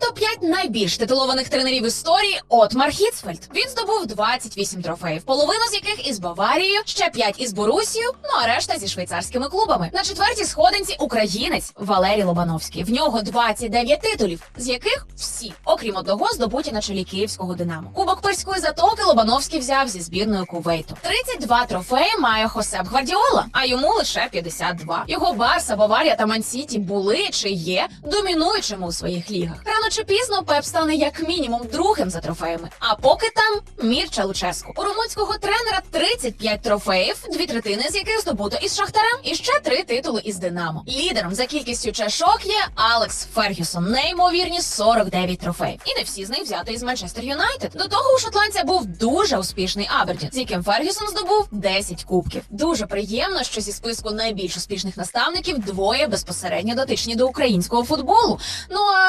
топ-5 найбільш титулованих тренерів історії Отмар Хіцфельд. Він здобув 28 трофеїв, половину з яких із Баварією, ще 5 із Борусією, ну а решта зі швейцарськими клубами. На четвертій сходинці українець Валерій Лобановський. В нього 29 титулів, з яких всі, окрім одного, здобуті на чолі київського динамо. Кубок Перської затоки Лобановський взяв зі збірною Кувейту. 32 трофеї має Хосеп Гвардіола, а йому лише 52. Його Барса, Баварія та Мансіті були чи є домінуючими у своїх лігах. Рано чи пізно Пеп стане як мінімум другим за трофеями. А поки там Мірча Луческу. У румунського тренера 35 трофеїв, дві третини з яких здобуто із Шахтарем, і ще три титули із Динамо. Лідером за кількістю чашок є Алекс Фергюсон, неймовірні 49 трофеїв. І не всі з них взяти із Манчестер Юнайтед. До того у шотландця був дуже успішний Абердін, з яким Фергюсон здобув 10 кубків. Дуже приємно, що зі списку найбільш успішних наставників двоє безпосередньо дотичні до українського футболу. Ну а